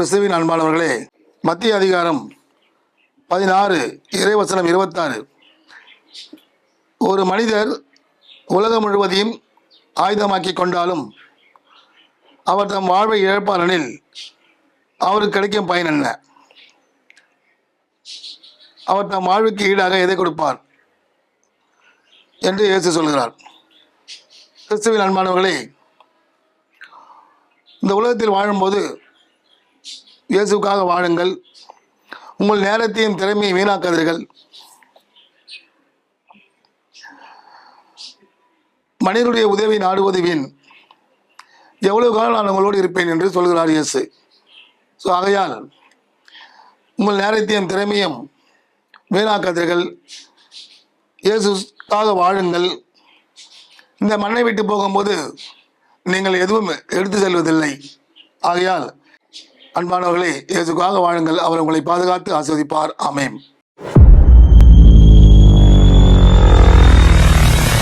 கிறிஸ்துவின் அன்பானவர்களே மத்திய அதிகாரம் பதினாறு இறைவசனம் இருபத்தாறு. ஒரு மனிதர் உலகம் முழுவதையும் ஆயுதமாக்கி கொண்டாலும் அவர் தம் வாழ்வை இழப்பாளனில் அவருக்கு கிடைக்கும் பயன் என்ன? அவர் தம் வாழ்வுக்கு ஈடாக எதை கொடுப்பார் என்று இயேசு சொல்கிறார். கிறிஸ்துவின் அன்பானவர்களே இந்த உலகத்தில் வாழும்போது இயேசுக்காக வாழுங்கள். உங்கள் நேரத்தையும் திறமையை வீணாக்காதீர்கள். மனிதனுடைய உதவி நாடுவது வீண். எவ்வளவு காலம் நான் உங்களோடு இருப்பேன் என்று சொல்கிறார் இயேசு. ஸோ ஆகையால் உங்கள் நேரத்தையும் திறமையும் வீணாக்காதீர்கள். இயேசுக்காக வாழுங்கள். இந்த மண்ணை விட்டு போகும்போது நீங்கள் எதுவும் எடுத்து செல்வதில்லை. ஆகையால் அன்பானவர்களே இயேசுக்காக வாழுங்கள். அவர் உங்களை பாதுகாத்து ஆஸ்வதிப்பார் அமையும்